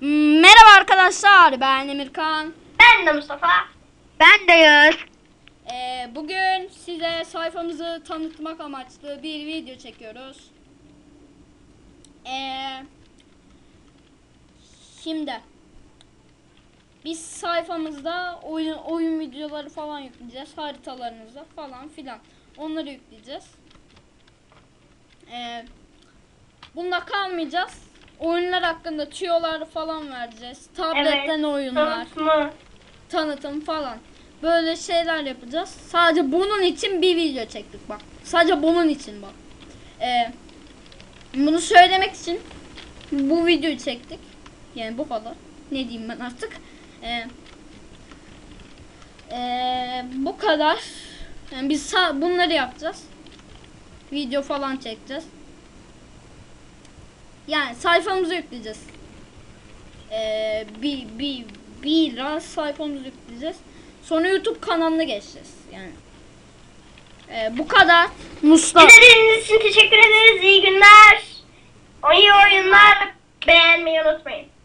Merhaba arkadaşlar ben Emirkan. Ben de Mustafa. Ben de Yağız. Ee, bugün size sayfamızı tanıtmak amaçlı bir video çekiyoruz. Ee, şimdi biz sayfamızda oyun oyun videoları falan yükleyeceğiz, haritalarınızı falan filan. Onları yükleyeceğiz. Ee, bunda kalmayacağız. Oyunlar hakkında tüyolar falan vereceğiz. Tabletten oyunlar Tanıtımı. tanıtım falan. Böyle şeyler yapacağız. Sadece bunun için bir video çektik bak. Sadece bunun için bak. Ee, bunu söylemek için bu videoyu çektik. Yani bu kadar. Ne diyeyim ben artık. Ee, ee, bu kadar. Yani biz bunları yapacağız. Video falan çekeceğiz. Yani sayfamıza yükleyeceğiz. Ee, bir, bir, biraz sayfamızı yükleyeceğiz. Sonra YouTube kanalına geçeceğiz. Yani Ee, bu kadar. Mustafa. İzlediğiniz için teşekkür ederiz. İyi günler. İyi oyunlar. Beğenmeyi unutmayın.